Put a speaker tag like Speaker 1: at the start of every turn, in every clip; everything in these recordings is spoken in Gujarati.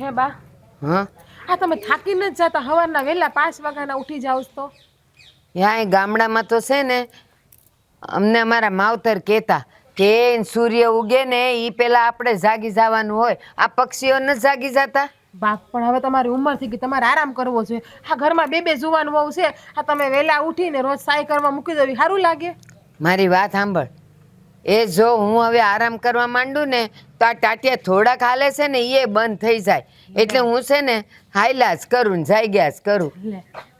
Speaker 1: હે બા?
Speaker 2: હા?
Speaker 1: આ તમે થાકીને જ જતા સવારના વહેલા પાંચ વાગ્યાના ઉઠી જાવ તો.
Speaker 2: યા ગામડામાં તો છે ને અમને અમારા માવતર કહેતા કે સૂર્ય ઉગે ને એ પહેલા આપણે જાગી જવાનું હોય. આ પક્ષીઓ ન જાગી જતા?
Speaker 1: બાપ પણ હવે તમારી ઉંમર થઈ ગઈ તમારે આરામ કરવો જોઈએ. આ ઘરમાં બે બે જુવાન વહુ છે આ તમે વહેલા ઉઠીને રોજ સાય કરવા મૂકી દેવી સારું લાગે.
Speaker 2: મારી વાત સાંભળ. એ જો હું હવે આરામ કરવા માંડું ને તો આ ટાટિયા થોડાક હાલે છે ને એ બંધ થઈ જાય. એટલે હું છે ને હાયલા જ કરું ને જાગ્યા જ કરું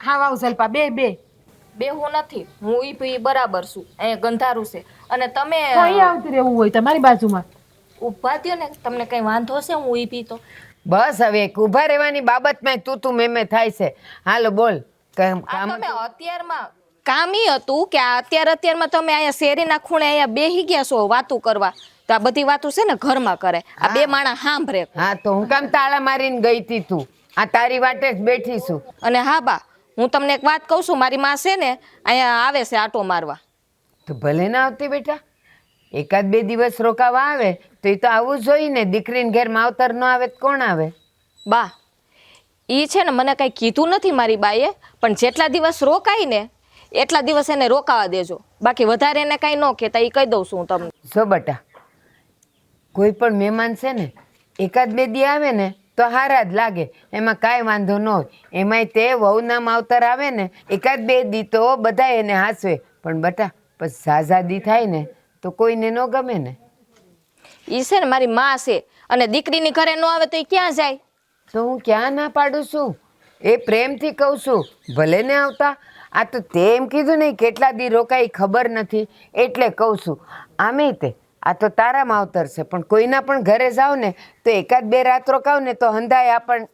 Speaker 1: હા વાવ જલપા બે બે.
Speaker 3: હું નથી હું ઈ પી બરાબર છું. અહીંયા ગંધારું છે. અને તમે
Speaker 1: અહીંયા આવતી રહેવું હોય તમારી બાજુમાં.
Speaker 3: ઊભા થયો ને તમને કઈ વાંધો છે? હું ઈ પી તો.
Speaker 2: બસ હવે એક ઊભા રહેવાની બાબતમાં તું તું મેમે થાય છે. હાલો બોલ. કામ
Speaker 3: તમે અત્યારમાં કામ ઈ હતું કે અત્યારે અત્યાર અત્યારમાં તમે અહીંયા શેરીના ખૂણે અહીંયા બેહી ગયા છો વાતું કરવા? તો આ બધી વાતો છે ને ઘરમાં કરે. આ બે માણસ સાંભળે.
Speaker 2: હા તો હું કામ તાળા મારીને ગઈ તી તું. આ તારી વાટે જ બેઠી છું.
Speaker 3: અને હા બા હું તમને એક વાત કહું છું. મારી માં છે ને અહીંયા આવે છે આટો મારવા.
Speaker 2: તો ભલે ના આવતી બેટા. એકાદ બે દિવસ રોકાવા આવે તો એ તો આવવું જોઈએ ને દીકરીને ઘેર માવતર ન આવે તો કોણ આવે?
Speaker 3: બા એ છે ને મને કાંઈ કીધું નથી મારી બાએ પણ જેટલા દિવસ રોકાય ને એટલા દિવસ એને રોકાવા દેજો. બાકી વધારે એને કાંઈ ન કહેતા એ કહી દઉં છું હું તમને.
Speaker 2: જો બટા કોઈ પણ મહેમાન છે ને એકાદ બે દી આવે ને તો હારા જ લાગે. એમાં કાંઈ વાંધો ન હોય. એમાંય તે વહુના માવતર આવે ને એકાદ બે દી તો બધા એને હાસવે. પણ બટા પછી ઝાઝાદી થાય ને તો કોઈને ન ગમે ને.
Speaker 3: ઈ છે ને મારી માં છે અને દીકરીની ઘરે ન આવે તો એ ક્યાં જાય?
Speaker 2: તો હું ક્યાં ના પાડું છું? એ પ્રેમથી કહું છું ભલે ને આવતા. આ તો તે એમ કીધું ને કેટલા દી રોકાઈ ખબર નથી. એટલે કહું છું આમે તે આ તો તારા માવતર છે પણ કોઈના પણ ઘરે જાવ ને તો એકાદ બે રાત રોકાવ ને તો હંધાય આપણ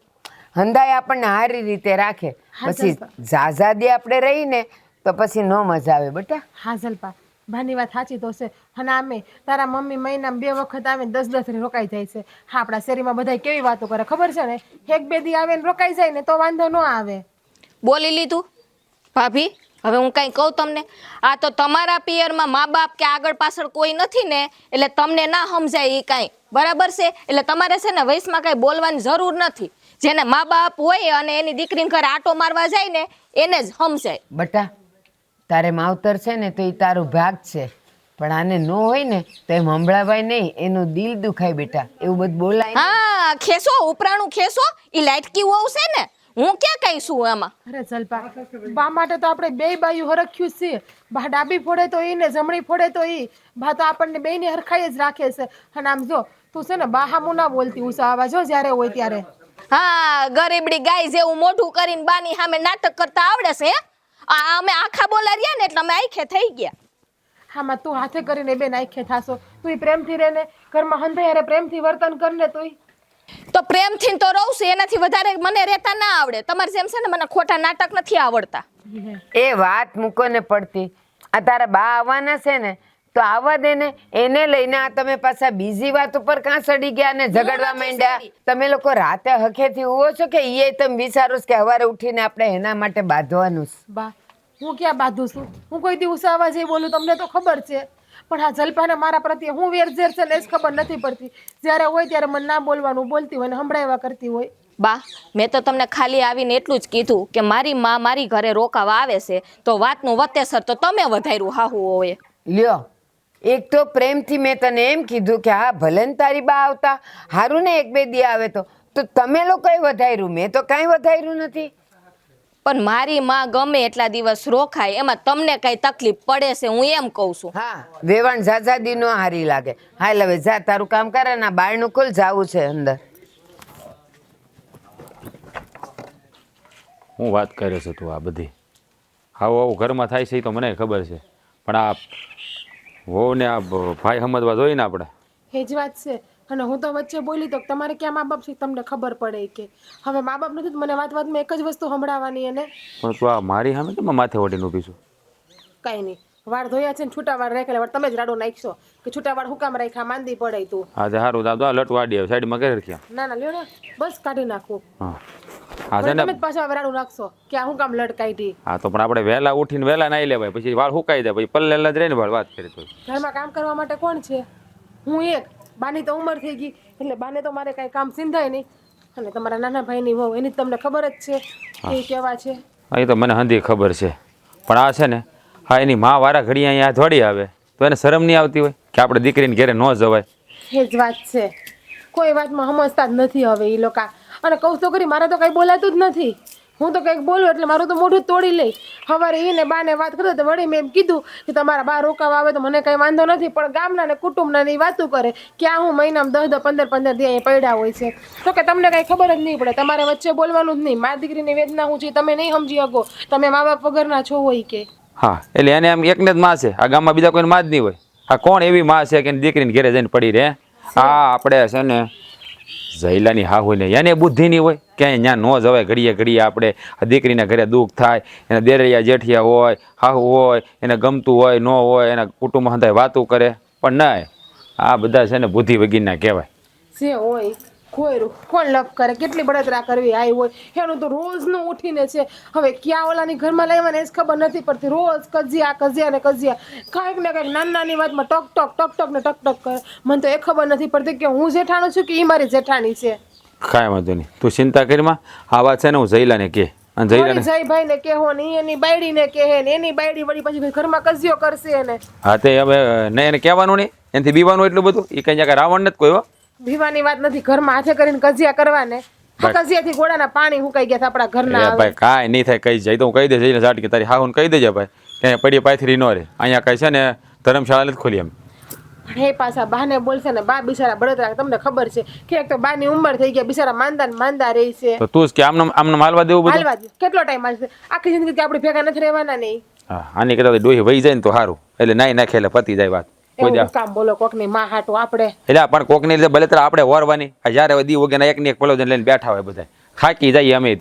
Speaker 2: હંધાય આપણને સારી રીતે રાખે. પછી. ઝાઝાદી આપણે રહીને તો પછી ન મજા આવે બેટા.
Speaker 1: હા જલપા. ભાની વાત સાચી તો છે. અને આમે તારા મમ્મી મહિનામાં બે વખત આવે ને દસ દસ રોકાઈ જાય છે. હા આપણા શેરીમાં બધા કેવી વાતો કરે ખબર છે ને? એક બે દી આવે ને રોકાઈ જાય ને તો વાંધો ન આવે.
Speaker 3: બોલી લીધું ભાભી? હવે હું કાંઈ કહું તમને આ તો તમારા પિયરમાં મા બાપ કે આગળ પાછળ કોઈ નથી ને એટલે તમને ના સમજાય એ કાંઈ. બરાબર છે? એટલે તમારે છે ને વયસમાં કાંઈ બોલવાની જરૂર નથી. જેને મા બાપ હોય અને એની દીકરીને ઘરે આટો મારવા જાય ને એને જ સમજાય.
Speaker 2: બટા તારે માવતર છે ને તો એ તારું ભાગ છે. પણ આને ન હોય ને તો એમ હંભળાવાય નહીં. એનું દિલ દુખાય બેટા. એવું બધું બોલાય
Speaker 3: હા ખેસો ઉપરાણું ખેસો. એ લાટકી વહુ છે ને હું ક્યાં કઈ છું એમાં
Speaker 1: અરે જલપા બા માટે તો આપણે બે બાયું હરખ્યું છે બા ડાબી ફોડે તો ઈ ને જમણી ફોડે તો ઈ. બા તો આપણને બેયને હરખાઈ જ રાખે છે. અને આમ જો તું છે ને બાહામું ના બોલતી ઉષા આવા જો જ્યારે હોય ત્યારે.
Speaker 3: હા ગરીબડી ગાય જેવું મોઢું કરીને બાની સામે નાટક કરતા આવડે છે આ અમે આખા બોલા રહ્યા ને એટલે અમે આખે થઈ ગયા.
Speaker 1: હામાં તું હાથે કરીને બેન આખે થાશો. તું પ્રેમથી રહે ને ઘરમાં હંધાયારે પ્રેમથી વર્તન કરને તું
Speaker 3: તો પ્રેમથી તો રહું છું એનાથી વધારે મને રહેતા ના આવડે. તમારે જેમ છે ને મને ખોટા નાટક નથી આવડતા.
Speaker 2: એ વાત મૂકો ને પડતી. આ તારા બા આવવાના છે ને તો આવવા દે ને એને લઈને આ તમે પાછા બીજી વાત ઉપર કાં સડી ગયા ને ઝઘડવા માંડ્યા? તમે લોકો રાતે હખેથી ઉવો છો કે એ તમે વિચારો કે સવારે ઉઠીને આપણે એના માટે બાંધવાનું
Speaker 1: બા હું ક્યાં બાંધું છું? હું કોઈ દિવસ આવવા જઈ બોલું તમને તો ખબર છે. પણ આ જલપાને મારા પ્રત્યે હું વેરઝેર છે ને એ જ ખબર નથી પડતી. જ્યારે હોય ત્યારે મને ના બોલવાનું બોલતી હોય ને સંભળાવ્યા કરતી હોય.
Speaker 3: બા મેં તો તમને ખાલી આવીને એટલું જ કીધું કે મારી માં મારી ઘરે રોકાવા આવે છે તો વાતનું વતેસર તો તમે વધાર્યું હાહુ હોય
Speaker 2: લ્યો એક તો પ્રેમથી મેં તને એમ કીધું કે હા ભલે ને તારી બા આવતા હારું ને એક બે દી આવે તો. તો તમે લોકોએ વધાર્યું મેં તો કાંઈ વધાર્યું નથી.
Speaker 3: પણ મારી માં ગમે એટલા દિવસ રોકાય એમાં તમને કઈ તકલીફ પડે છે હું એમ કહું છું.
Speaker 2: હા. વેવાણ ઝાઝાદી નો હારી લાગે. હાલ હવે જા તારું કામ કરે ને બારણું ખોલ જાવું છે અંદર.
Speaker 4: હું વાત કરે છે તું આ બધી? આવું આવું ઘરમાં થાય છે એ તો મને ખબર છે. પણ આ વહુ ને આ ભાઈ સમજવા જોઈએ ને આપણે.
Speaker 1: એ જ વાત છે. અને હું તો વચ્ચે બોલી તો કે તમારે ક્યાં મા બાપ છે તમને ખબર પડે કે. હવે મા બાપ નથી તો મને વાત વાતમાં એક જ વસ્તુ સંભળાવવાની એને.
Speaker 4: પણ તું આ મારી સામે કેમ માથે ઓઢીને ઊભી છું?
Speaker 1: કાંઈ નહીં. વાળ ધોયા છે ને છૂટા વાળ રાખેલા વાળ તમે જ રાડો નાખશો કે છૂટા વાળ હુકામ રાખ્યા માંદી પડે તું.
Speaker 4: હા તે સારું તો આ લટ વાડી આવે સાઈડમાં કરી રાખ્યા.
Speaker 1: ના ના લ્યો ને બસ કાઢી નાખું.
Speaker 4: હા. હા છે ને
Speaker 1: પાછા હવે રાડું નાખશો કે હું કામ લડ કાઢી
Speaker 4: હા તો પણ આપણે વહેલા ઉઠીને વહેલા નાઈ લેવાય પછી વાળ સુકાઈ જાય પછી પલ્લેલા જ રહે ને વાળ વાત કરી તો.
Speaker 1: ઘરમાં કામ કરવા માટે કોણ છે? હું એક. બાની તો ઉંમર થઈ ગઈ. એટલે બાને તો મારે કાંઈ કામ સિંધાય નહીં. અને તમારા નાના ભાઈની વહુ એની તમને ખબર જ છે. એ કેવા છે?
Speaker 4: એ તો મને હંધી ખબર છે. પણ આ છે ને હા એની મા વારા ઘડી અહીંયા થોડી આવે. તો એને શરમ નહીં આવતી હોય કે આપણે દીકરીને ઘેરે ન જવાય.
Speaker 1: એ જ વાત છે. કોઈ વાતમાં સમજતા જ નથી હવે એ લોકો. અને કહું તો કરી મારે તો કાંઈ બોલાતું જ નથી. હું તો કંઈક બોલું એટલે મારું તો મોઢું તોડી લઈ સવારે એને બાને વાત કરતો તો વળી મેં એમ કીધું કે તમારા બા રોકાવા આવે તો મને કંઈ વાંધો નથી પણ ગામના ને કુટુંબના ને વાતું કરે કે આ હું મહિનામાં દસ દસ પંદર પંદર દી પડ્યા હોય છે. તો કે તમને કંઈ ખબર જ નહીં પડે તમારે વચ્ચે બોલવાનું જ નહીં. મારી દીકરીની વેદના હું છે તમે નહીં સમજી શકો. તમે મા બાપ વગરના છો હોય કે.
Speaker 4: હા એટલે એને એમ એકને જ માં છે. આ ગામમાં બીજા કોઈને માં જ નહીં હોય. આ કોણ એવી માં છે કે દીકરીને ઘેરે જઈને પડી રહે? હા આપણે છે ને ઝૈલાની હા હોય ને એને બુદ્ધિ નહીં હોય. ક્યાંય ત્યાં ન જવાય, ઘડીએ ઘડીએ આપણે દીકરીના ઘરે દુઃખ થાય, એના દેરૈયા જેઠિયા હોય, હાહુ હોય, એને ગમતું હોય, ન હોય, એના કુટુંબ હંધાય વાતું કરે. પણ નહીં આ બધા છે ને બુદ્ધિ વગીરના કહેવાય.
Speaker 1: હોય કોઈ કોણ લપ કરે કેટલી બળતરા કરવી આવી હોય. એનું તો રોજનું ઉઠીને છે. હવે ક્યાં ઓલાની ઘરમાં લેવાને એ જ ખબર નથી પડતી. રોજ કજિયા કજિયા ને કજિયા. કાંઈક ને કાંઈક નાની નાની વાતમાં ટક ટક ટક ટક ને ટક ટક કરે. મને તો એ ખબર નથી પડતી કે હું જેઠાણું છું કે એ મારી જેઠાણી છે.
Speaker 4: કાંઈ વાંધો નહીં. તું ચિંતા કરીમાં આ વાત છે ને હું જઈલાને કે અને ઝૈલાને
Speaker 1: જયભાઈ ને કેહો ને એની બાયડીને કહે ને એની બાયડી વળી પછી ઘરમાં કજિયો કરશે
Speaker 4: હા તે હવે નહીં એને કહેવાનું નહીં. એનાથી બીવાનું એટલું બધું. એ કંઈ જ્યાં રાવણ નથી કોઈ હો.
Speaker 1: ભીવાની વાત નથી ઘરમાં હાથે કરીને કજિયા કરવાને. કજિયાથી ગોળાના પાણી હુકાઈ ગયા આપણા ઘરના
Speaker 4: ભાઈ કાંઈ નહીં થાય કહી જાય તો હું કહી દેજે એને ઝાટકી તારી હાહુને કહી દેજે ભાઈ. ત્યાં પડી પાથરી ન રે અહીંયા કઈ છે ને ધર્મશાળા નથી ખોલી એમ.
Speaker 1: પણ એ પાછા બાને બોલશે ને બા બિચારા બળતરા તમને ખબર છે. કે એક તો બાની ઉંમર થઈ ગયા બિચારા માંદા ને માંદા રહી છે.
Speaker 4: તો તું કે આમને આમને માલવા દેવું બધું?
Speaker 1: માલવા કેટલો ટાઈમ આવશે આખી જિંદગી કે આપણે ભેગા નથી રહેવાના નહીં
Speaker 4: હા આની કરતા ડોહી વહી જાય ને તો સારું. એટલે નાઈ નાખે એટલે પતી જાય વાત. કોઈ
Speaker 1: એવું કામ બોલો કોકની માં હાટું આપણે.
Speaker 4: એટલે પણ આપણે દી વગેરે એક ને એક લઈને બેઠા હોય બધા ખાકી જાય અમે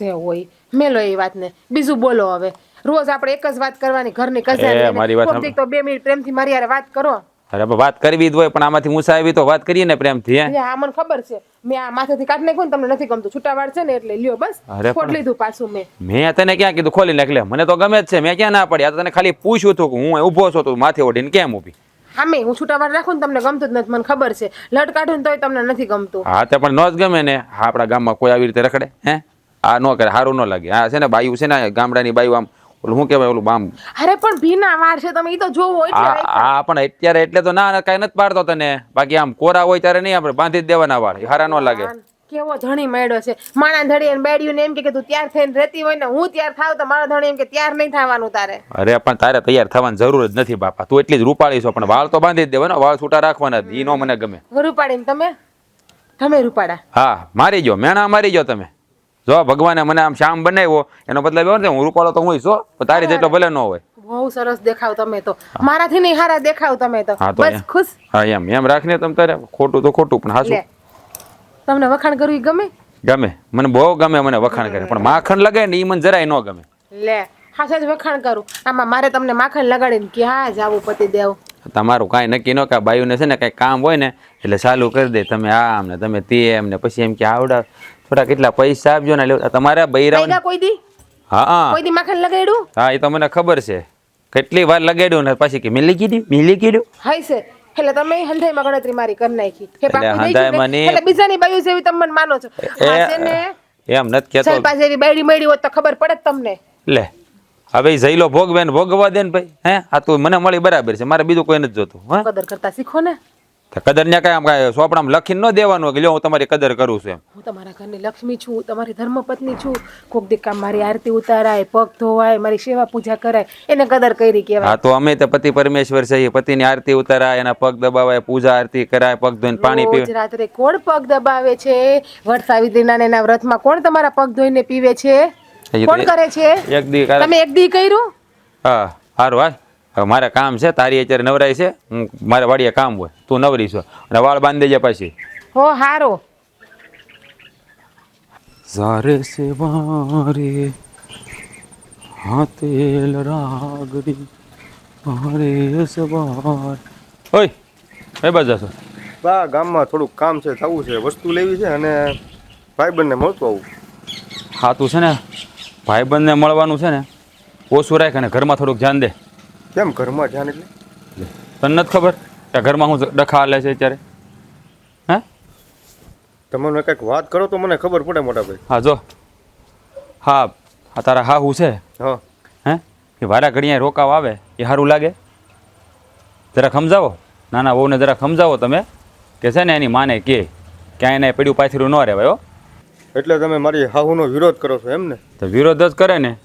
Speaker 1: છે હોય. મેલો એ વાતને. બીજું બોલો હવે. રોજ આપણે એક જ વાત કરવાની ઘરની
Speaker 4: એ, મારી વાત
Speaker 1: તો બે મિનિટ પ્રેમથી મારી વાત કરો.
Speaker 4: અરે વાત કરવી જ હોય પણ આમાંથી મૂસા આવી તો વાત કરીએ ને પ્રેમથી હે?
Speaker 1: આ મને ખબર છે. મેં આ માથેથી કાઢી નાખ્યું ને તમને નથી ગમતું. છૂટાવાડ છે ને એટલે લ્યો બસ.
Speaker 4: અરે
Speaker 1: લીધું પાછું મેં.
Speaker 4: મેં તને ક્યાં કીધું? ખોલી નાખ લે. મને તો ગમે જ છે. મેં ક્યાં ના પડી? આ તો તને ખાલી પૂછ્યું હતું કે હું ઊભો છું તું માથે ઓઢીને કેમ ઊભી?
Speaker 1: આમે હું છૂટાવાડ રાખું ને તમને ગમતું જ નથી. મને ખબર છે. લટ કાઢું ને તોય તમને નથી ગમતું.
Speaker 4: હા તે પણ ન જ ગમે ને. હા આપણા ગામમાં કોઈ આવી રીતે રખડે હે? આ ન કરે સારું ન લાગે. આ છે ને બાયું છે ને ગામડાની બાયું આમ ઓલું શું કહેવાય ઓલું બામ?
Speaker 1: અરે પણ ભીના વાર છે તમે ઈ તો જોવો એટલે
Speaker 4: હા પણ અત્યારે એટલે તો ના કઈ નથી પાડતો તને. બાકી આમ કોરા હોય ત્યારે નહીં આપણે બાંધી જ દેવાના વાળ હારા ન લાગે.
Speaker 1: કેવો ધણી મેળો છે. માણા ધણી અને બેડ્યું ને એમ કે તું તૈયાર થઈને રહેતી હોય ને હું તૈયાર થાવ તો મારા ધણી એમ કે તૈયાર નહીં થવાનું તારે.
Speaker 4: અરે પણ તારે તૈયાર થવાની જરૂર જ નથી બાપા. તું એટલી જ રૂપાળી છો પણ વાળ તો બાંધી જ દેવાના વાળ છૂટા રાખવાના જ. ઈ નો મને ગમે.
Speaker 1: રૂપાડીને તમે? તમે રૂપાળા.
Speaker 4: હા મારી ગયો મેણા મારી ગયો તમે. જો ભગવાને મને આમ શામ બનાવ્યો એનો બદલાવ એવો ને હું રૂપાળો તો હું છો તારી જેટલો ભલે ન હોય.
Speaker 1: બહુ સરસ દેખાવ તમે તો. મારાથી નહીં હારા દેખાવ તમે તો. બસ ખુશ?
Speaker 4: હા એમ એમ રાખને તમ તારે. ખોટું તો ખોટું પણ હાસું
Speaker 1: તમને વખાણ કરવી ગમે?
Speaker 4: ગમે. મને બહુ ગમે મને વખાણ કરે. પણ માખણ લગાય ને એ મને જરાય ન ગમે.
Speaker 1: લે હાસા જ વખાણ કરું. આમાં મારે તમને માખણ લગાડીને ક્યાં જાવું પતિ દેવ?
Speaker 4: તમારું કાંઈ નક્કી ન કે બાયુને છે ને કાંઈ કામ હોય ને એટલે ચાલુ કરી દે. તમે આમ ને તમે તેમ ને પછી એમ કે આવડા થોડા કેટલા પૈસા આપજો ને તમારા બૈરાઓ
Speaker 1: કોઈ દી?
Speaker 4: હા હા.
Speaker 1: કોઈ દી માખણ લગાડ્યું?
Speaker 4: હા એ તો મને ખબર છે. કેટલી વાર લગાડ્યું ને પાછી કે મિલી કીધું? મિલી કીધું?
Speaker 1: હાય છે. એટલે તમે હંધાઈમાં ગણતરી મારી કરી નાખી.
Speaker 4: કે
Speaker 1: પાકું દઈ એટલે બીજાની બાયુ જેવી તમે માનો છો.
Speaker 4: એમ નથી કહેતો
Speaker 1: પાસે એવી બાયડી મળી હોત તો ખબર પડે તમને.
Speaker 4: લે હવે જઈલો ભોગવે ને ભોગવા દે ને ભાઈ. હે? આ તું મને મળી બરાબર છે. મારે બીજું કોઈ નથી જોતું. હા?
Speaker 1: કદર કરતા શીખો ને.
Speaker 4: કદર ને કાંઈ આમ કાંઈ સોપડામાં લખીને ન દેવાનું કે લ્યો હું તમારી કદર કરું છું એમ.
Speaker 1: હું તમારા ઘરની લક્ષ્મી છું તમારી ધર્મપત્ની છું. કોક દી કામ મારી આરતી ઉતારાય પગ ધોવાય મારી સેવા પૂજા કરાય એને કદર કરી કહેવાય.
Speaker 4: હા તો અમે તો પતિ પરમેશ્વર છે એ પતિની આરતી ઉતારાય એના પગ દબાવાય પૂજા આરતી કરાય પગ ધોઈને પાણી પીવે.
Speaker 1: રાત્રે કોણ પગ દબાવે છે? વટ સાવિત્રીના ને એના વ્રતમાં કોણ તમારા પગ ધોઈને પીવે છે? કોણ કરે છે?
Speaker 4: એક દી
Speaker 1: તમે એક દી કર્યું?
Speaker 4: હા સારું હાલ હવે મારે કામ છે તારી અત્યારે નવરાય છે હું મારે વાડીએ કામ હોય તું નવરી છો. અને વાળ બાંધી દેજે પછી.
Speaker 1: હો હારો.
Speaker 4: ઝારે સે વારે હાથેલ રાગડી મારે સવાર. ઓય કઈ બાજુ છો?
Speaker 5: બા ગામમાં થોડુંક કામ છે થવું છે વસ્તુ લેવી છે અને ભાઈબંધને મળતું આવું.
Speaker 4: હા તું છે ને ભાઈબંધને મળવાનું છે ને ઓછું રાખ અને ઘરમાં થોડુંક ધ્યાન દે.
Speaker 5: કેમ ઘરમાં ધ્યાન એટલે?
Speaker 4: તને નથી ખબર કે ઘરમાં હું ડખા હાલે છે અત્યારે? હે?
Speaker 5: તમે કંઈક વાત કરો તો મને ખબર પડે મોટા ભાઈ
Speaker 4: હા જો. હા આ તારા હા હું છે?
Speaker 5: હા.
Speaker 4: હે? એ વારા ઘડીએ રોકાવ આવે એ સારું લાગે? જરા સમજાવો? નાના વહુને જરા સમજાવો તમે કે છે ને એની માને કે ક્યાંય એને પડ્યું પાથર્યું ન રહેવાય હો.
Speaker 5: એટલે તમે મારી હાહુનો વિરોધ કરો છો એમ ને?
Speaker 4: તો વિરોધ જ કરે ને.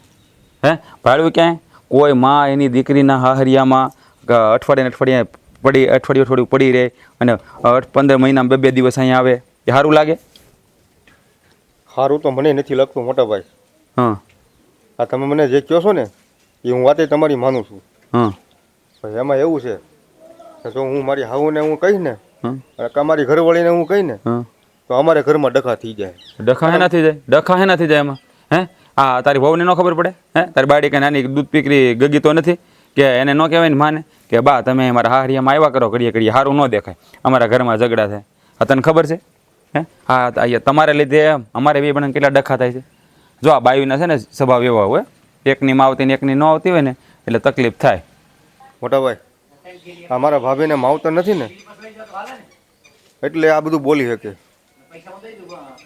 Speaker 4: હે? ભાડું ક્યાંય? કોઈ માં એની દીકરીના હાહરિયામાં અઠવાડિયે ને અઠવાડિયે પડી અઠવાડિયું અઠવાડિયું પડી રહે અને પંદર મહિનામાં બે બે દિવસ અહીંયા આવે એ સારું લાગે?
Speaker 5: સારું તો મને નથી લાગતું મોટાભાઈ
Speaker 4: હા.
Speaker 5: આ તમે મને જે કહો છો ને એ હું વાતે તમારી માનું છું.
Speaker 4: હા.
Speaker 5: એમાં એવું છે કે જો હું મારી હાહુને હું કહીશ ને
Speaker 4: હા.
Speaker 5: અને મારી ઘરવાળીને હું કહીને તો અમારે ઘરમાં ડખા થઈ જાય.
Speaker 4: ડખા હે થઈ જાય? ડખા હે થઈ જાય એમાં? આ તારી વહુને ન ખબર પડે, હે? તારી બાડી કે નાની દૂધ પીકરી ગગી તો નથી? કે એને ન કહેવાય ને માને? કે બા, તમે મારા હારિયામાં આવ્યા કરો કરીએ કરીએ સારું ન દેખાય. અમારા ઘરમાં ઝઘડા થાય. આ તને ખબર છે? હે? હા અહીંયા તમારે લીધે અમારે બે બને કેટલા ડખા થાય છે? જો આ બાયુના છે ને સ્વભાવ એવા હોય એકની આવતી ને એકની ન આવતી હોય ને, એટલે તકલીફ થાય.
Speaker 5: મોટા ભાઈ આ મારા ભાભીને માવતર નથી ને? એટલે આ બધું બોલી શકે.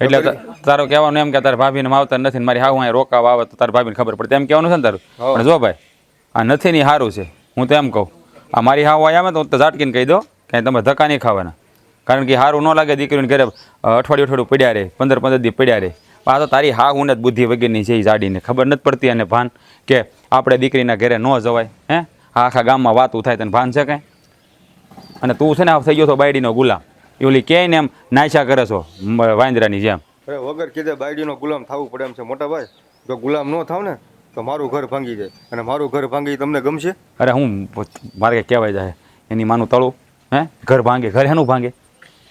Speaker 4: એટલે ત- તારો કહેવાનું એમ કે તારા ભાભીને માવતર નથી ને મારી હાવ અહીંયા રોકાવા આવે તો તારી ભાભીને ખબર પડે. એમ કહેવાનું છે ને તારું? પણ જો ભાઈ આ નથી ની સારું છે. હું તો એમ કહું આ મારી હાવ અહીંયા આવે તો હું તો ઝાટકીને કહી દો કે તમે ધક્કા નહીં ખાવાના. કારણ કે સારું ન લાગે દીકરીને ઘરે અઠવાડિયું અઠવાડિયું પડ્યા રહે પંદર પંદર દી પડ્યા રહે આ તો તારી હા હું જ બુદ્ધિ વગેરેની છે એ જાડીને. ખબર નથી પડતી અને ભાન કે આપણે દીકરીના ઘરે ન જવાય હે? આખા ગામમાં વાત થાય તને ભાન છે કાંઈ? અને તું છે ને આ થઈ ગયો છો બાયડીનો ગુલામ. ઓલી કે ને એમ નાચા કરે છો વાંદરાની જેમ.
Speaker 5: અરે વગર કીધે બાયડીનો ગુલામ થવું પડે એમ છે મોટા ભાઈ. જો ગુલામ ન થાવ ને તો મારું ઘર ભાંગી જાય. અને મારું ઘર ભાંગી તમને ગમશે?
Speaker 4: અરે હું મારે કહેવાય જાય એની માનું તળું હે? ઘર ભાંગે ઘર એનું ભાંગે?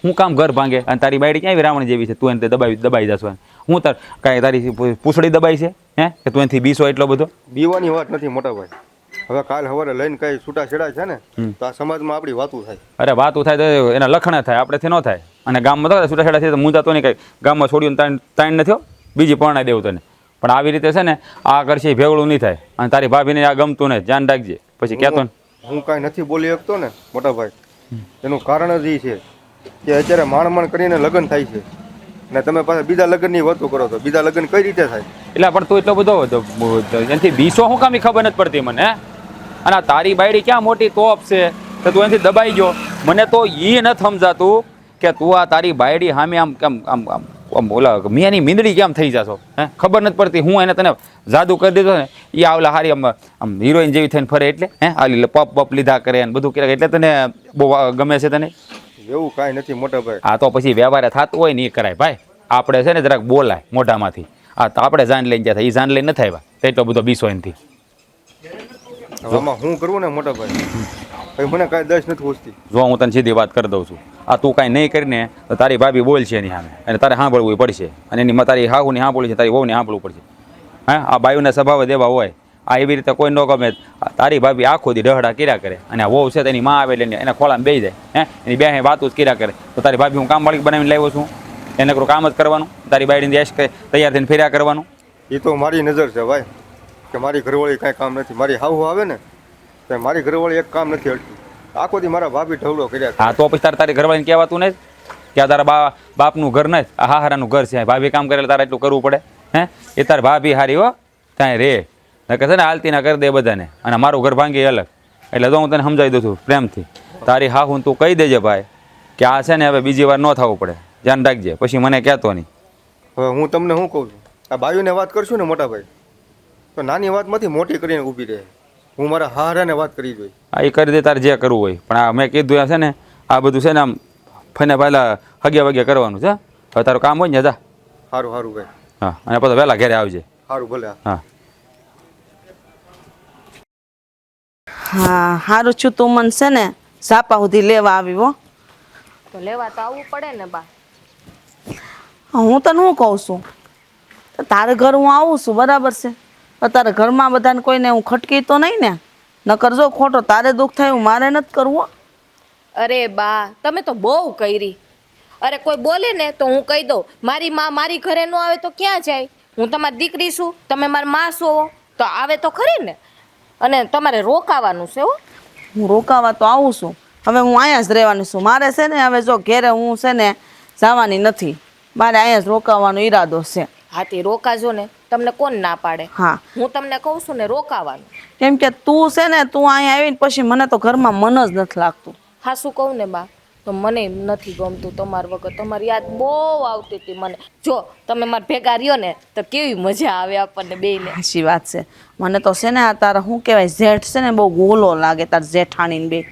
Speaker 4: હું કામ ઘર ભાંગે? અને તારી બાયડી ક્યાંય રાવણ જેવી છે? તું એને દબાવી દબાઈ જશો. હું તાર કાંઈ તારી પૂછડી પૂંછડી દબાઈ છે? હે? કે તું એનાથી બીસો એટલો બધો?
Speaker 5: બીવાની વાત નથી મોટા ભાઈ. હવે કાલ સવારે લઈને કઈ છૂટા છેડા છે ને તો આ સમાજમાં આપણી વાતું થાય
Speaker 4: અરે વાતું થાય તો એના લખણા થાય આપણેથી ન થાય અને ગામમાં તો છૂટાછેડા થાય તો મૂંઝાતો નહીં કઈ ગામમાં છોડ્યું તાણ તાણ ન થયો બીજી પરણાઈ દેવું તને પણ આવી રીતે છે ને આ કરશે ભેગળું નહીં થાય અને તારી ભાભીને આ ગમતું નહીં ધ્યાન રાખજે પછી કહેતો ને
Speaker 5: હું કાંઈ નથી બોલી શકતો ને મોટા ભાઈ એનું કારણ જ એ છે કે અત્યારે માણ માણ કરીને લગ્ન થાય છે ને તમે પાછા બીજા લગ્નની વાતો કરો તો બીજા લગ્ન કઈ રીતે થાય
Speaker 4: એટલે પણ તું એટલો બધો એનાથી બીસો શું કામ ખબર નથી પડતી મને હે? અને આ તારી બાયડી ક્યાં મોટી તોપ છે? તો તું એનાથી દબાઈ ગયો. મને તો એ નથી સમજાતું કે તું આ તારી બાયડી સામે આમ કેમ આમ આમ આમ ઓલા મેં એની મીંદડી કેમ થઈ જાશો? હે? ખબર નથી પડતી. હું એને તને જાદુ કરી દીધો ને એ આવલા હારી આમ આમ હિરોઈન જેવી થઈને ફરે એટલે હે? આ પપ પપ લીધા કરે ને બધું કરે એટલે તને બહુ ગમે છે તને?
Speaker 5: એવું કાંઈ નથી મોટા ભાઈ.
Speaker 4: આ તો પછી વ્યવહારે થતું હોય ને એ કરાય ભાઈ. આપણે છે ને જરાક બોલાય મોઢામાંથી. આ તો આપણે જાન લઈને ગયા એ જાન લઈને નથી આવ્યા. એટલો બધો બીસો એનથી.
Speaker 5: આમાં હું કરવું ને મોટા ભાઈ? ભાઈ મને કાંઈ દસ નથી પૂછતી
Speaker 4: જો હું તને સીધી વાત કરી દઉં છું. આ તું કાંઈ નહીં કરીને તો તારી ભાભી બોલશે એની સામે. અને તારે સાંભળવું પડશે. અને એની તારી હાહુની સાંભળવું છે તારી વહુને સાંભળવું પડશે. હા? આ બાયુના સ્વભાવ દેવા હોય. આ એવી રીતે કોઈ ન ગમે. તારી ભાભી આખો દી ડહડા કર્યા કરે. અને વહુ છે તેની માં આવે એટલે એને- ખોળામાં બેસી જાય. હે? એની બે વાતો જ કર્યા કરે. તો તારી ભાભી હું કામ વાળી બનાવીને લાવ્યો છું? એને કરું કામ જ કરવાનું? તારી બાયડીને દેશ તૈયાર થઈને ફેર્યા કરવાનું?
Speaker 5: એ તો મારી નજર છે ભાઈ. કે મારી ઘરવાળી કાંઈ કામ નથી. મારી હાહુ આવે ને તો મારી ઘરવાળી એક કામ નથી હટતી આખો દી મારા ભાભી ઢવડો કર્યા
Speaker 4: હા તો પછી તારે તારી ઘરવાળીને કહેવાતું નહીં કે આ તારા બા બાપનું ઘર નહીં આ હાહારાનું ઘર છે. ભાભી કામ કરે તારે એટલું કરવું પડે. હે? એ તારી ભાભી હારી હો ત્યાં રે. નકર છે ને હાલતી ના કરી દે બધાને. અને મારું ઘર ભાંગી અલગ. એટલે તો હું તને સમજાવી દઉં છું પ્રેમથી. તારી હા હું તું કહી દેજે ભાઈ કે આ છે ને હવે બીજી વાર ન થવું પડે. ધ્યાન રાખજે. પછી મને કહેતો નહીં.
Speaker 5: હવે હું તમને શું કહું છું? આ બાયુને વાત કરશું ને મોટા ભાઈ તો નાની વાતમાંથી મોટી કરીને ઊભી રહે. હું મારા હારાને વાત કરી જોઈ.
Speaker 4: આ એ કરી દે તારે જે કરવું હોય. પણ આ મેં કીધું છે ને આ બધું છે ને આમ ફને પહેલાં હગ્યા વગ્યા કરવાનું છે હવે તારું કામ હોય ને જા.
Speaker 5: સારું સારું ભાઈ.
Speaker 4: હા અને પછી વહેલા ઘરે આવજે.
Speaker 5: સારું ભલે
Speaker 4: હા.
Speaker 6: હા. સારું છું તું મને છે ને સાપા સુધી લેવા આવી હો.
Speaker 3: તો લેવા તો આવવું પડે ને બા.
Speaker 6: હું તને શું કહું છું? તારે ઘર હું આવું છું બરાબર છે? તારે ઘરમાં બધાને કોઈને હું ખટકી તો નહીં ને ન કરજો ખોટો તારે દુઃખ થાય હું મારે નથી કરવું.
Speaker 3: અરે બા તમે તો બહુ કરી. અરે કોઈ બોલે ને તો હું કહી દઉં મારી માં મારી ઘરે ન આવે તો ક્યાં જાય? હું તમારી દીકરી છું તમે મારી માં છો તો આવે તો ખરી ને? અને તમારે રોકાવાનું છે હો.
Speaker 6: હું રોકાવા તો આવું છું હવે હું અહીંયા જ રહેવાની છું. મારે છે ને હવે જો ઘેરે હું છે ને જવાની નથી. મારે અહીંયા જ રોકાવાનો ઈરાદો છે.
Speaker 3: હાથી રોકાજો ને. તમને કોણ ના પાડે?
Speaker 6: હા.
Speaker 3: હું તમને કહું છું ને રોકાવાનું.
Speaker 6: કેમ કે તું છે ને તું અહીંયા આવીને પછી મને તો ઘરમાં મન જ નથી લાગતું.
Speaker 3: હા શું કહું ને બા? તો મને નથી ગમતું તમાર વગર. તમારી યાદ બહુ આવતી હતી મને. જો તમે મારા ભેગા રહ્યો ને તો કેવી મજા આવે આપણને બેયને.
Speaker 6: સાચી વાત છે. મને તો છે ને આ તારા શું કહેવાય જેઠ છે ને બહુ ગોલો લાગે તાર જેઠાણીને બે.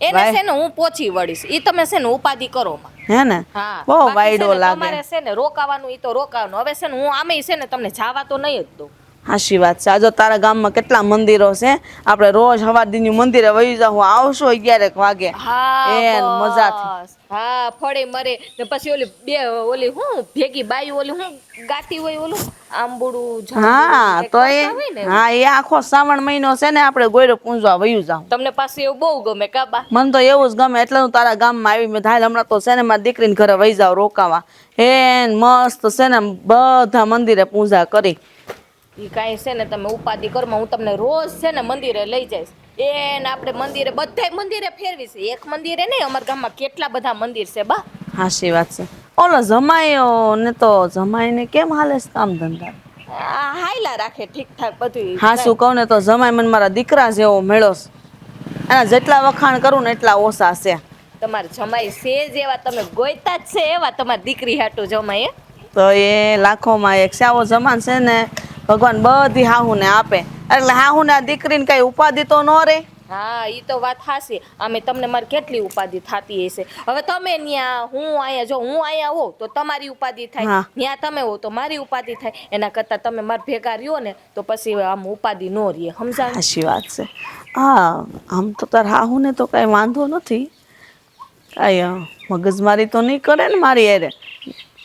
Speaker 3: એને છે ને હું પોચી વળીશ. એ તમે છે ને ઉપાધિ કરો માં.
Speaker 6: હે. ને બહુ વાયડો લાગે.
Speaker 3: તમારે છે ને રોકાવાનું એ તો રોકાવાનું. હવે છે ને હું આમે છે ને તમને જાવા તો નહીં જ દઉં.
Speaker 6: હાશી વાત છે. આજો તારા ગામમાં કેટલા મંદિરો છે આપણે રોજ હવાર દીની મંદિરે વહી જાવ આવશો અગિયારેક વાગે.
Speaker 3: હા
Speaker 6: એન
Speaker 3: બસ. હા ફળે મરે. ને પછી ઓલી બે ઓલી હું ભેગી બાઈ ઓલી હું ગાતી હોય ઓલું આંબુડું
Speaker 6: હા તો એ. હા એ આખો શ્રાવણ મહિનો છે ને આપણે ગોયરો પૂંજવા વયું જાઉં.
Speaker 3: તમને પાસે એવું બહુ ગમે કાબા
Speaker 6: મને તો એવું જ ગમે એટલે હું તારા ગામમાં આવી મેં થાય હમણાં તો છે ને મારી દીકરીને ઘરે વહી જાવ રોકાવા. એન મસ્ત છે ને બધા મંદિરે પૂજા કરી.
Speaker 3: ઈ કાંઈ છે ને તમે ઉપાધિ કરમાં હું તમને રોજ છે ને મંદિરે લઈ જઈશ. એને આપણે મંદિરે બધાય મંદિરે ફેરવીશ એક મંદિરે નહીં અમારા ગામમાં કેટલા બધા મંદિર છે બા?
Speaker 6: હાશી વાત છે. ઓલો જમાયો ને તો જમાઈને કેમ હાલે છે કામ ધંધા?
Speaker 3: આ હાયલા રાખે ઠીક ઠાક બધું
Speaker 6: હા શું કહું ને તો જમાઈ મને મારા દીકરા જેવો મેળો એના જેટલા વખાણ કરું ને એટલા ઓછા છે.
Speaker 3: તમારે જમાઈ છે જેવા એવા તમે ગોયતા જ છે એવા તમારી દીકરી હાટું જમાઈ હે
Speaker 6: તો એ લાખોમાં એક સાવો જમાન છે ને ભગવાન બધી હાહુને આપે. એટલે હાહુને દીકરીને કઈ ઉપાધિ તો ન રે
Speaker 3: હા એ તો વાત હાસી અમે તમને મારે કેટલી ઉપાધિ થતી હશે? હવે તમે ન્યા હું અહીંયા જો હું અહીંયા હોઉં તો તમારી ઉપાધિ થાય.
Speaker 6: હા.
Speaker 3: ન્યા તમે હો તો મારી ઉપાધિ થાય. એના કરતાં તમે મારા ભેગા રહ્યો ને તો પછી આમ ઉપાધિ નો રહે. સમજાય?
Speaker 6: સાચી વાત છે. હા આમ તો તાર હાહુને તો કાંઈ વાંધો નથી. કાંઈ મગજમારી તો નહીં કરે ને મારી એરે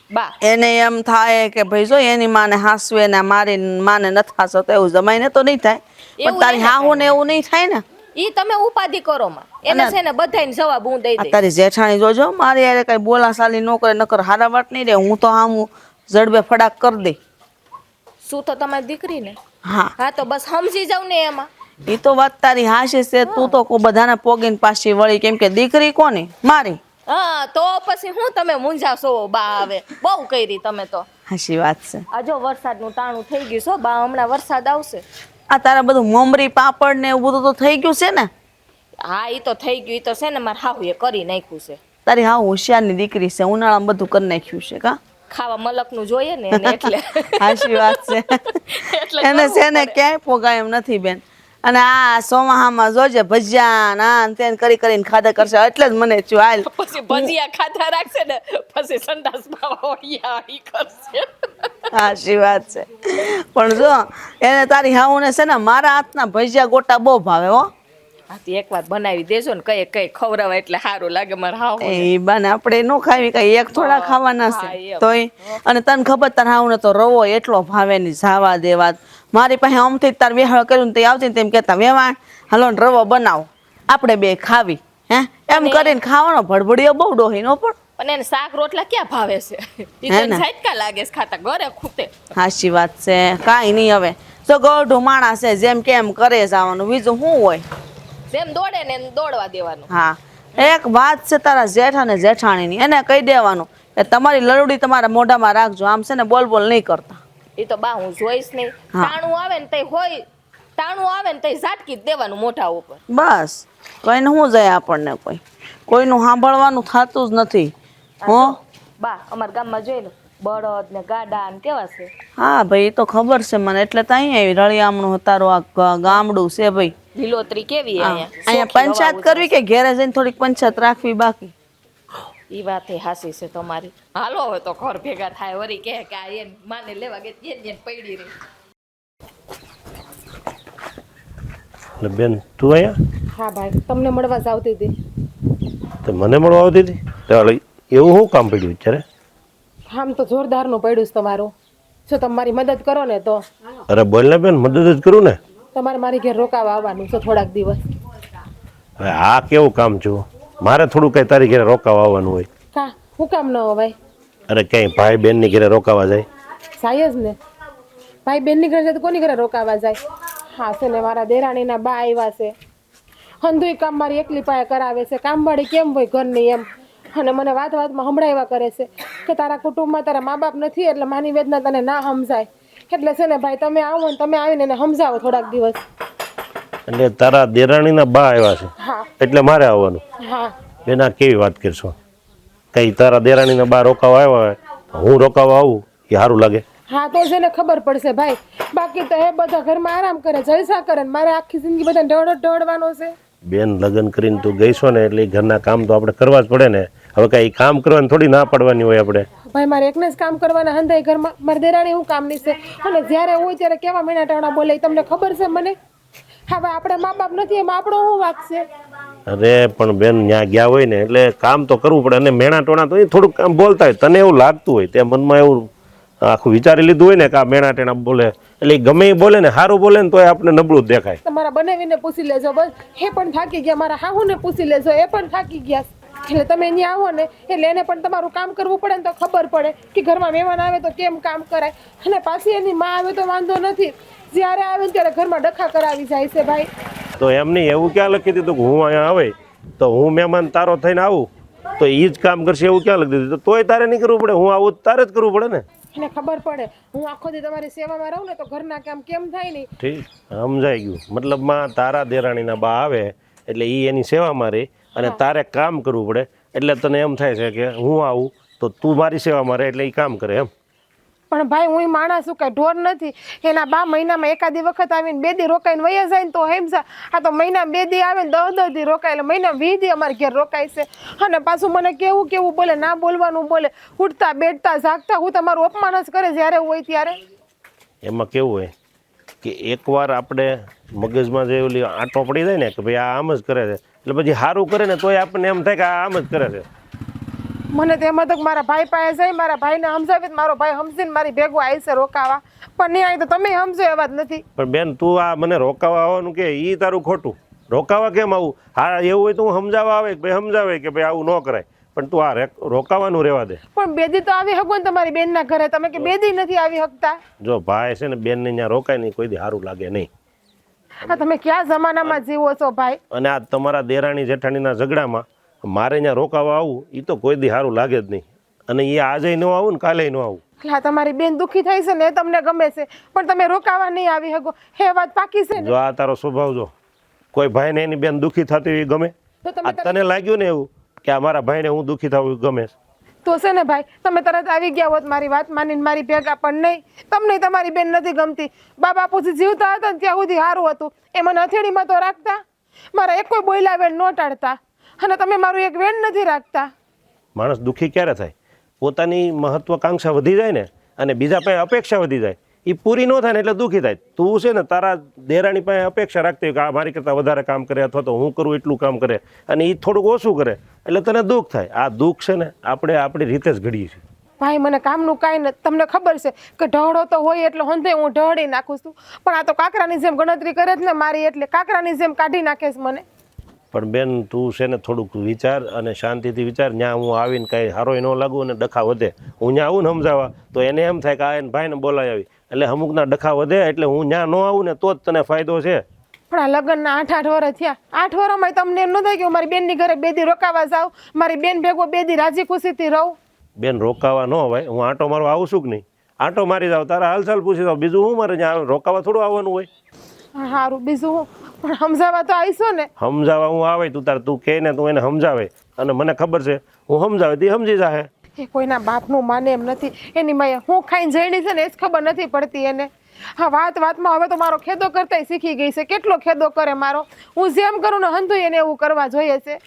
Speaker 3: બા.
Speaker 6: એને એમ થાય કે ભાઈ જો એની માને હાસવે ને મારી માને નથી હાસો તો એવું જમાઈને તો નહીં થાય. પણ તારી
Speaker 3: હાહુ
Speaker 6: ને એવું નહીં થાય ને?
Speaker 3: ઈ તમે ઉપાધિ કરો માં. એને છે ને બધાને જવાબ હું દઈ દઈ
Speaker 6: તારી જેઠાણી જોજો મારી યારે કઈ બોલાશાલી ન કરે નકર હારા વાટ નહીં રે હું તો આમ જડબે ફડાક કરી દઈ
Speaker 3: શું તો તમારી દીકરી ને
Speaker 6: હા.
Speaker 3: હા તો બસ સમજી જાવ ને એમાં.
Speaker 6: એ તો વાત તારી હાશે છે તું તો કો બધાને પોગીને પાછી વળી કેમ કે દીકરી કોની? મારી.
Speaker 3: હા તો પછી હું તમે મૂંઝાશો બા આવે બહુ કરી તમે તો.
Speaker 6: હાશી વાત છે.
Speaker 3: આ જો વરસાદનું ટાણું થઈ ગયું છો બા હમણાં વરસાદ આવશે.
Speaker 6: આ તારા બધું મમરી પાપડ ને એવું બધું તો થઈ ગયું છે ને?
Speaker 3: હા ઈ તો થઈ ગયું એ તો છે ને મારા હાહુએ કરી નાખ્યું છે.
Speaker 6: તારી હા હોશિયારની દીકરી છે ઉનાળામાં બધું કરી નાખ્યું છે કા?
Speaker 3: ખાવા મલકનું જોઈએ ને એટલે.
Speaker 6: હાશી વાત છે.
Speaker 3: એટલે
Speaker 6: એને છે ને ક્યાંય પોગાય એમ નથી બેન. અને આ સોમાહામાં જોજે ભજીયા ના તેને કરી કરીને ખાધા કરશે. એટલે જ મને હાલ.
Speaker 3: પછી ભજીયા ખાધા રાખશે ને પછી વળિયા ઈ કરશે.
Speaker 6: હાશી વાત છે. પણ જો એને તારી હાઉને છે ને મારા હાથના ભજીયા ગોટા બહુ ભાવે હો.
Speaker 3: હાથી એક વાર બનાવી દેજો ને કઈ કઈ ખવડાવે એટલે સારું લાગે મારા હાવ
Speaker 6: એ બને આપણે નો ખાવી કઈ એક થોડા ખાવાના
Speaker 3: હા,
Speaker 6: છે તોય અને તને ખબર તાર હાઉને તો રવો એટલો ભાવે ની જાવા દેવા. મારી પાસે આમથી જ તાર વેહાળ કર્યું તે આવતી તેમ કહેતા વેવાણ હાલો ને રવો બનાવો. આપણે બે ખાવી હે? એમ કરીને ખાવાનો ભડભડીયો બહુ ડોહીનો પણ.
Speaker 3: અને એને શાક રોટલા ક્યાં ભાવે છે? તો? ઝાટકા લાગે છે ખાતા ઘરે ખૂટે.
Speaker 6: હાચી વાત છે કાંઈ નહીં હવે. જો ગઢું માણસ છે જેમ કેમ કરે જવાનું બીજું શું હોય?
Speaker 3: જેમ દોડે ને એમ દોડવા દેવાનું.
Speaker 6: હા. એક વાત છે તારા જેઠ અને જેઠાણીની એને કહી દેવાનું કે તમારી લડુડી તમારા મોઢામાં રાખજો આમ છે ને બોલ બોલ નહીં કરતા.
Speaker 3: એ તો બા હું જોઈશ નહીં. તાણું આવે ને તે હોય તાણું આવે ને તે ઝાટકી જ દેવાનું મોઢા ઉપર.
Speaker 6: બસ. કોઈને શું જાય આપણને કોઈ? કોઈનું સાંભળવાનું થતું જ નથી. હો
Speaker 3: બા અમારા ગામમાં જોઈ લો બળદ ને ગાડા ને કેવા છે?
Speaker 6: હા ભાઈ એ તો ખબર છે મને. એટલે તો અહીંયા આવી રળિયામણું હતારો આ ગામડું છે ભાઈ.
Speaker 3: લીલોતરી કેવી અહીંયા?
Speaker 6: અહીંયા પંચાયત કરવી કે ઘેરે જઈને થોડીક પંચાયત રાખવી બાકી?
Speaker 3: ઈ વાત હાસી છે તમારી. હાલો હવે તો ઘર ભેગા થાય. વરી કે કે આ એને માને લેવા કે એને પડી રહી.
Speaker 7: એટલે બેન તું અહીંયા?
Speaker 1: હા ભાઈ તમને મળવા જ આવતી હતી.
Speaker 7: તે મને મળવા આવતી હતી? ચાલ એવું શું કામ પડ્યું અત્યારે?
Speaker 1: આમ તો જોરદારનું પડ્યું છે તમારું. જો તમે મારી મદદ કરો ને તો.
Speaker 7: અરે બોલ ને બેન મદદ જ કરું ને.
Speaker 1: તમારે મારી ઘેર રોકાવા આવવાનું છે થોડાક દિવસ.
Speaker 7: હવે આ કેવું કામ છું? મારે થોડું કઈ તારી ઘરે રોકાવા આવવાનું હોય.
Speaker 1: કા? હું કામ ન હોય
Speaker 7: અરે ક્યાંય ભાઈ બેનની ઘરે રોકાવા જાય?
Speaker 1: જાય જ ને. ભાઈ બેનની ઘરે જાય તો કોની ઘરે રોકાવા જાય? હા છે ને મારા દેરાણીના બા આવ્યા છે. હંધુય કામ મારી એકલી પાસે કરાવે છે. કામવાળી કેમ હોય ઘરની એમ? અને મને વાત વાતમાં હમણાં એવા કરે છે કે તારા કુટુંબમાં તારા મા બાપ નથી એટલે માની વેદના તને ના સમજાય. એટલે છે ને ભાઈ તમે આવો ને તમે આવીને એને સમજાવો થોડાક દિવસ.
Speaker 7: એટલે તારા દેરાણીના બા આવ્યા છે. એટલે મારે આવવાનું. બેન આ કેવી વાત કરશો? કઈ તારા દેરાણીના બા રોકાવા આવ્યા હોય હું રોકાવા આવું એ સારું લાગે.
Speaker 1: હા તો છે ને ખબર પડશે ભાઈ. બાકી તો એ બધા ઘરમાં આરામ કરે જલસા કરે ને મારે આખી જિંદગી બધા ઢળ ઢળવાનો છે.
Speaker 7: બેન લગ્ન કરીને તું ગઈશો ને એટલે ઘરના કામ તો આપણે કરવા જ પડે ને. હવે કઈ કામ કરવાની થોડી ના પડવાની હોય આપણે.
Speaker 1: ભાઈ મારે એકને જ કામ કરવાના હંધાય ઘરમાં. મારે દેરાણી હું કામ નહીં છે? અને જ્યારે હોય ત્યારે કેવા મહિના ટાણા બોલે તમને ખબર છે મને? હવે આપણે મા બાપ નથી એમાં આપણો શું વાગશે
Speaker 7: અરે પણ બેન ત્યાં ગયા હોય ને એટલે કામ તો કરવું પડે. અને મેણા ટોણા તો એ થોડુંક આમ બોલતા હોય. તને એવું લાગતું હોય તે મનમાં એવું આખું વિચારી લીધું હોય ને કે આ મેણા ટેણા બોલે. એટલે ગમે એ બોલે ને સારું બોલે ને તોય આપણે નબળું જ દેખાય.
Speaker 1: તમારા બનાવીને પૂછી લેજો બસ. એ પણ થાકી ગયા મારા હાહુને પૂછી લેજો એ પણ થાકી ગયા. એટલે તમે અહીંયા આવો ને એટલે એને પણ તમારું કામ કરવું પડે ને તો ખબર પડે કે ઘરમાં મહેમાન આવે તો કેમ કામ કરાય. અને પાછી એની માં આવે તો વાંધો નથી. જ્યારે આવે ત્યારે ઘરમાં ડખા કરાવી જાય છે ભાઈ.
Speaker 7: તો એમ નહીં એવું ક્યાં લખી દીધું કે હું અહીંયા આવે? તો હું મહેમાન તારો થઈને આવું. તો એ જ કામ કરશે એવું ક્યાં લખી દીધું? તોય તારે નહીં કરવું પડે. હું આવું તારે જ કરવું પડે ને.
Speaker 1: એને ખબર પડે. હું આખો દી તમારી સેવામાં રહું ને તો ઘરના કામ કેમ થાય નહીં?
Speaker 7: ઠીક સમજાઈ ગયું. મતલબમાં તારા દેરાણીના બા આવે એટલે એ એની સેવામાં રહે. અને તારે કામ કરવું પડે. એટલે તને એમ થાય છે કે હું આવું તો તું મારી સેવામાં રહે એટલે એ કામ કરે એમ.
Speaker 1: પણ ભાઈ હું માણસ છું કે ઢોર નથી. એના બા મહિનામાં એકાદી વખત આવીને બે દી રોકાઈને વયા જાય ને તો હેમસા. આ તો મહિના બે દી આવે ને દસ દસ દી રોકાય. એટલે મહિના વીસ દી અમારે ઘેર રોકાય છે. અને પાછું મને કેવું કેવું બોલે ના બોલવાનું બોલે. ઉઠતા બેઠતા જાગતા હું તમારું અપમાન જ કરે જ્યારે હોય ત્યારે.
Speaker 7: એમાં કેવું હોય કે એકવાર આપણે મગજમાં જે ઓલી આંટો પડી જાય ને કે ભાઈ આ આમ જ કરે છે એટલે પછી સારું કરે ને તોય આપણને એમ થાય કે આમ જ કરે છે.
Speaker 1: મને તો એમ હતું કે મારા ભાઈ પાસે છે મારા ભાઈને સમજાવી મારો ભાઈ સમજીને મારી ભેગો આવશે રોકાવા. પણ નહીં આવી તો તમે સમજો એવા જ નથી.
Speaker 7: પણ બેન તું આ મને રોકાવા આવવાનું કે એ તારું ખોટું? રોકાવા કેમ આવું? હા એવું હોય તો હું સમજાવવા આવે કે ભાઈ સમજાવે કે ભાઈ આવું ન કરાય. પણ તું આ રોકાવાનું રહેવા દે.
Speaker 1: પણ બેદી તો આવી હકો ને તમારી બેનના ઘરે. તમે કે બેદી નથી આવી શકતા
Speaker 7: જો ભાઈ છે ને બેનને ત્યાં રોકાય નહીં કોઈ દી સારું લાગે નહીં.
Speaker 1: આ તમે ક્યાં જમાનામાં જીવો છો ભાઈ?
Speaker 7: અને આ તમારા દેરાણી જેઠાણીના ઝઘડામાં મારે અહીંયા રોકાવા આવું એ તો કોઈ દી સારું લાગે જ નહીં. અને એ આજે ન આવું ને કાલે ન આવું.
Speaker 1: એટલે તમારી બેન દુખી થઈ છે ને તમને ગમે છે પણ તમે રોકાવા નહીં આવી શકો. હે વાત પાકી છે
Speaker 7: જો આ તારો સ્વભાવ જો કોઈ ભાઈને એની બેન દુઃખી થતી હોય એ ગમે.
Speaker 1: તો
Speaker 7: તને લાગ્યું ને એવું કે અમારા મારા ભાઈને હું દુઃખી થવું ગમે છે.
Speaker 1: તો છે ને ભાઈ, તમે તરત આવી ગયા હોત મારી વાત માનીને, મારી ભેગા પણ નહીં. તમને તમારી બેન નથી ગમતી. બા બાપુજી જીવતા હતા ને ત્યાં સુધી સારું હતું. એ મને હથેળીમાં તો રાખતા. મારા એક કોઈ બોયલા વેણ ન ટાળતા. અને તમે મારું એક વેણ નથી રાખતા.
Speaker 7: માણસ દુઃખી ક્યારે થાય? પોતાની મહત્વાકાંક્ષા વધી જાય ને, અને બીજા પાસે અપેક્ષા વધી જાય. એ પૂરી ન થાય ને એટલે દુઃખી થાય. તું છે ને તારા દેરાણી પાસે અપેક્ષા રાખતી હોય કે આ મારી કરતાં વધારે કામ કરે અથવા તો હું કરું એટલું કામ કરે અને એ થોડુંક ઓછું કરે એટલે તને દુઃખ થાય. આ દુઃખ છે ને આપણે આપણી રીતે જ ઘડીએ છીએ.
Speaker 1: ભાઈ મને કામનું કાંઈ નથી તમને ખબર છે કે ઢળો તો હોય એટલે હોંધે હું ઢળી નાખું છું. પણ આ તો કાકરાની જેમ ગણતરી કરે જ ને મારી એટલે કાકરાની જેમ કાઢી નાખે છે મને.
Speaker 7: પણ બેન તું છે ને થોડુંક વિચાર અને શાંતિથી વિચાર. ત્યાં હું આવીને કાંઈ હારોય ન લાગુ અને ડખા વધે. હું ત્યાં આવું ને સમજાવવા. તો એને એમ થાય કે આ એને ભાઈને બોલાવી આવી. એટલે અમુકના ડખા વધે એટલે હું ત્યાં ન આવું ને તો જ તને ફાયદો છે.
Speaker 1: પણ આ લગ્નના આઠ આઠ વર્ષ થયા. આઠ વર્ષમાં તમને એમ ન થાય કે હું મારી બેનની ઘરે બે દી રોકાવા જાઉં મારી બેન ભેગો બે દી રાજી ખુશીથી રહું.
Speaker 7: બેન રોકાવા ન હોય. હું આંટો મારો આવું છું કે નહીં? આંટો મારી જાવ તારા હાલચાલ પૂછી જાવ. બીજું હું મારે ત્યાં રોકાવા થોડું આવવાનું હોય?
Speaker 1: સારું બીજું હું. પણ સમજાવવા તો આવીશો ને.
Speaker 7: સમજાવવા હું આવે તું તાર તું કહે ને તું એને સમજાવે. અને મને ખબર છે હું સમજાવે તે સમજી જાહે.
Speaker 1: એ કોઈના બાપનું માને એમ નથી. એની માએ હું ખાઈને જઈડી છે ને એ જ ખબર નથી પડતી એને. હા વાત વાતમાં હવે તો મારો ખેદો કરતા શીખી ગઈ છે. કેટલો ખેદો કરે મારો? હું જેમ કરું ને હંધું એને એવું કરવા જોઈએ છે.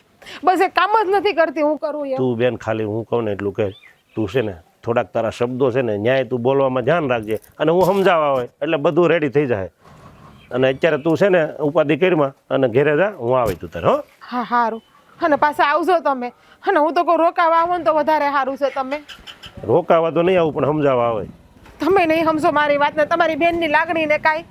Speaker 1: બસ એ કામ જ નથી કરતી હું કરું
Speaker 7: તું બેન ખાલી હું કહું ને એટલું કે તું છે ને થોડાક તારા શબ્દો છે ને ન્યાય તું બોલવામાં ધ્યાન રાખજે અને હું સમજાવવા હોય એટલે બધું રેડી થઈ જાય. અને અત્યારે તું છે ને ઉપાધિ કરીમાં અને ઘેરે જા હું આવી તું તારે હો.
Speaker 1: હા સારું અને પાછા આવજો તમે. અને હું તો કહું રોકાવા આવો ને તો વધારે સારું છે તમે.
Speaker 7: રોકાવા તો નહીં આવું પણ સમજાવવા આવે.
Speaker 1: તમે નહીં સમજો મારી વાતને તમારી બેનની લાગણીને કાંઈ.